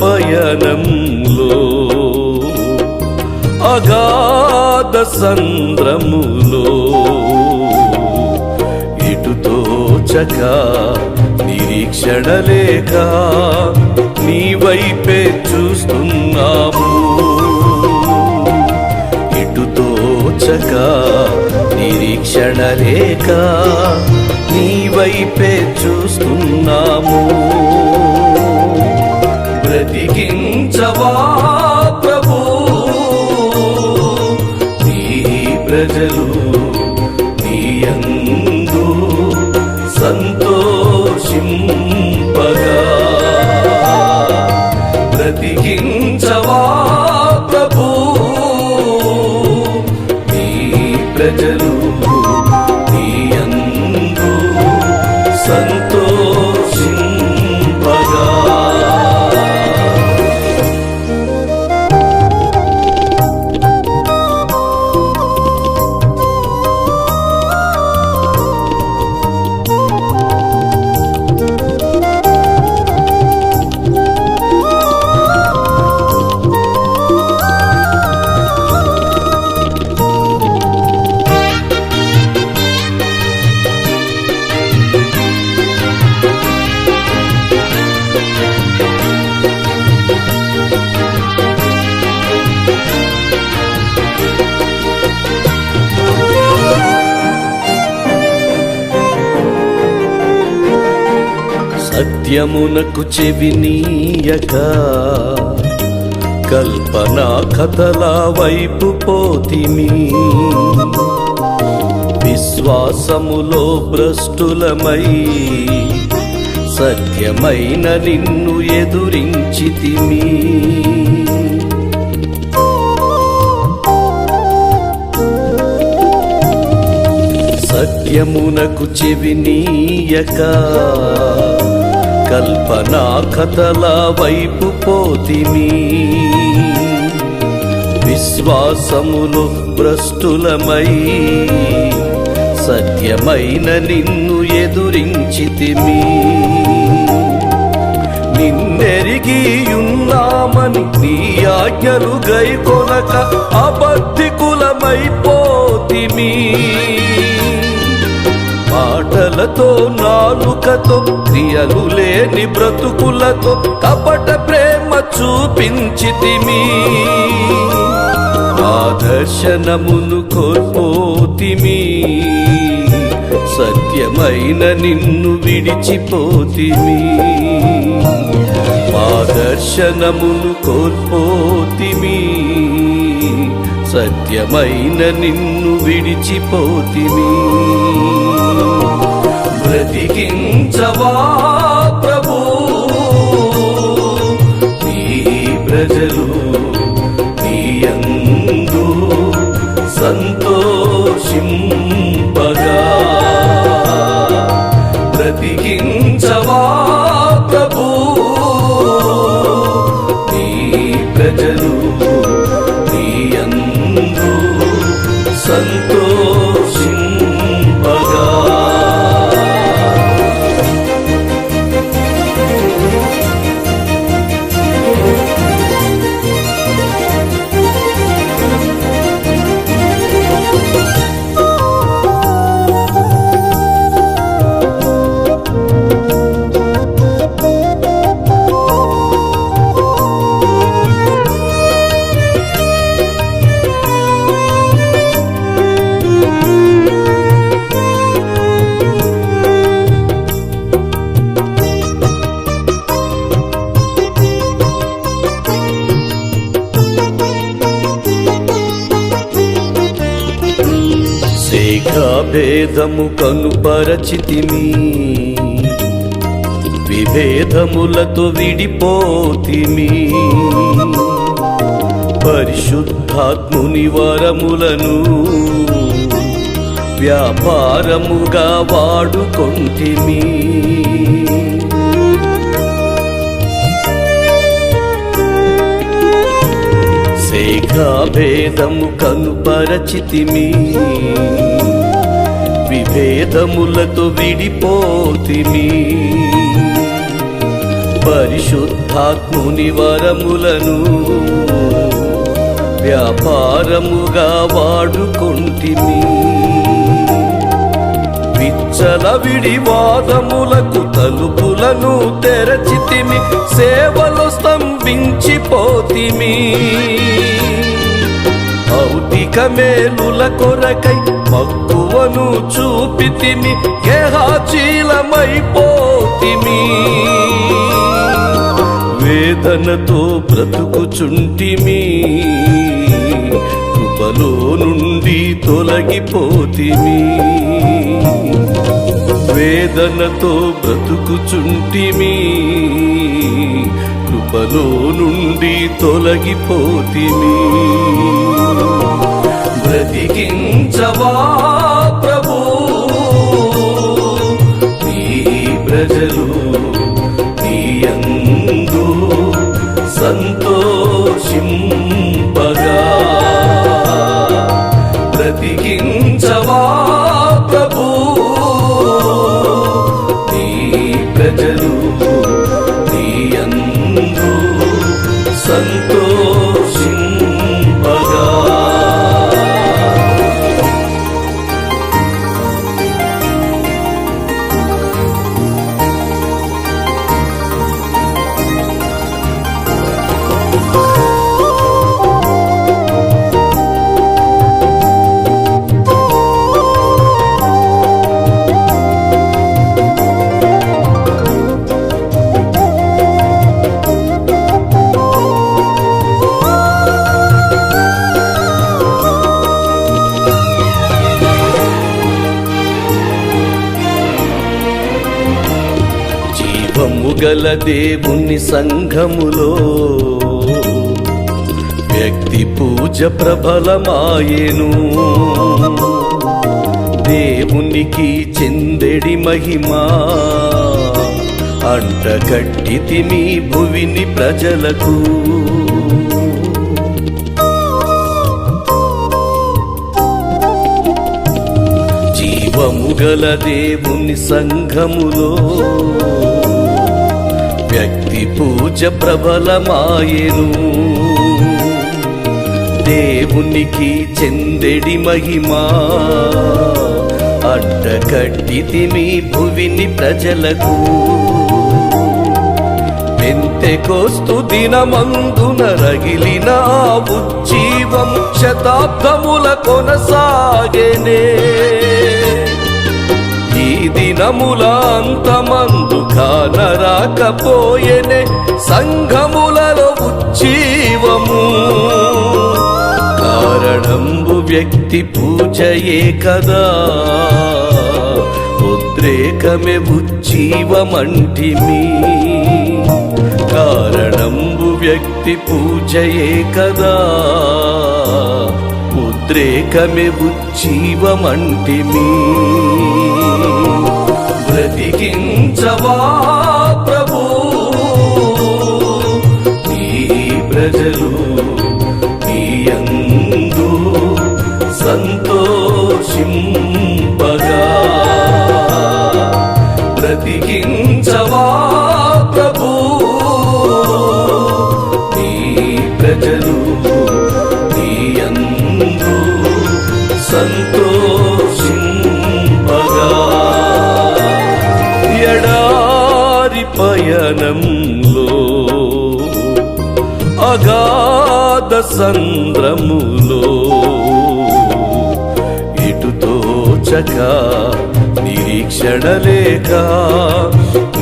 పయనంలో అగాధ సంద్రములో ఇటుతో చక నిరీక్షణ లేక నీ వైపే చూస్తున్నాము. ఇటుతో చక నిరీక్షణ లేక నీ వైపే చూస్తున్నాము. బ్రతికించవా ప్రభు? నీ ప్రజలు నీ యందు సంతోషింపగా. బ్రతికించవా ప్రభు? నీ ప్రజలు నీ సంతో సత్యమునకు చెవినీయక కల్పనా కథల వైపు పోతిమి. విశ్వాసములో భ్రష్టులమై సత్యమైన నిన్ను ఎదురించితిమి. సత్యమునకు చెవినీయక కల్పనా కథల వైపు పోతిమి. విశ్వాసములు భ్రష్టులమై సత్యమైన నిన్ను ఎదురించితిమి. నిన్నెరిగి ఉన్నామని నీ ఆజ్ఞలు గైకొనక అబద్ధికులమైపోతిమి. మాటలతో నాలుకతో క్రియలు లేని బ్రతుకులతో కపట ప్రేమ చూపించితిమి. ఆదర్శనమును కోల్పోతిమి. సత్యమైన నిన్ను విడిచిపోతిమి. ఆదర్శనమును కోల్పోతిమి. సత్యమైన నిన్ను విడిచిపోతిమి. బ్రతికించవా ప్రభు? నీ ప్రజలు భేదము కనుపరచితిమి విభేదములతో విడిపోతిమి. పరిశుద్ధాత్ముని వరములను వ్యాపారముగా వాడుకొంటిమి. శేఖాభేదము కనుపరచితిమి విభేదములతో విడిపోతిమి. పరిశుద్ధాత్ముని వరములను వ్యాపారముగా వాడుకుంటిమి. విచ్చల విడివాదములకు తలుపులను తెరచితిమి. సేవలు స్తంభించిపోతిమి. భౌతిక మేలుల కొరకై మక్కువను చూపితిమి గేహాచీలమైపోతిమి వేదనతో బ్రతుకుచుంటిమి కృపలో నుండి తొలగిపోతిమి. వేదనతో బ్రతుకుచుంటిమి కృపలో నుండి తొలగిపోతిమి. బ్రతికించవా ప్రభు? నీ ప్రజలు నీయందు సంతోషింపగా గల దేవుని సంఘములో. వ్యక్తి పూజ ప్రబలమాయెను. దేవునికి చెందెడి మహిమా. అంటగట్టితిమి భువిని ప్రజలకు. జీవము గల దేవుని సంఘములో. వ్యక్తి పూజ ప్రబలమాయెను. దేవునికి చెందెడి మహిమా. అడ్డకట్టితిమి భువిని ప్రజలకు. పెంతెకోస్తు దినమందున రగిలిన ఉజ్జీవం శతాబ్దముల కొనసాగనే. దినముల అంతమందు కానరాకపోయెనే సంఘములలో ఉజ్జీవము. కారణంబు వ్యక్తి పూజయే కదా. ఉద్రేకమే ఉజ్జీవమంటిమి. కారణంబు వ్యక్తి పూజయే కదా. ఉద్రేకమే ఉజ్జీవమంటిమీ. బ్రతికించవా ప్రభు? నీ ప్రజలు నీ అందు సంతోషింపగా. బ్రతికించవా పయనంలో అగాధ సంద్రములో ఇటుతో చక నిరీక్షణ లేక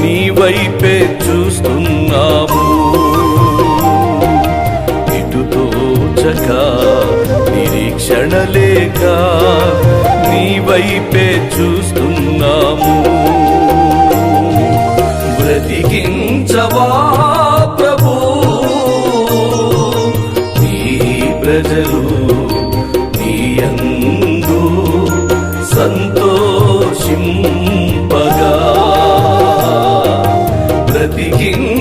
నీ వైపే చూస్తున్నాము. ఇటుతో చక నిరీక్షణ లేక నీ వైపే చూస్తున్నాము. లిఖించవా ప్రభు? నీ ప్రజలు నీ అందు సంతోషింపగా బ్రతికించ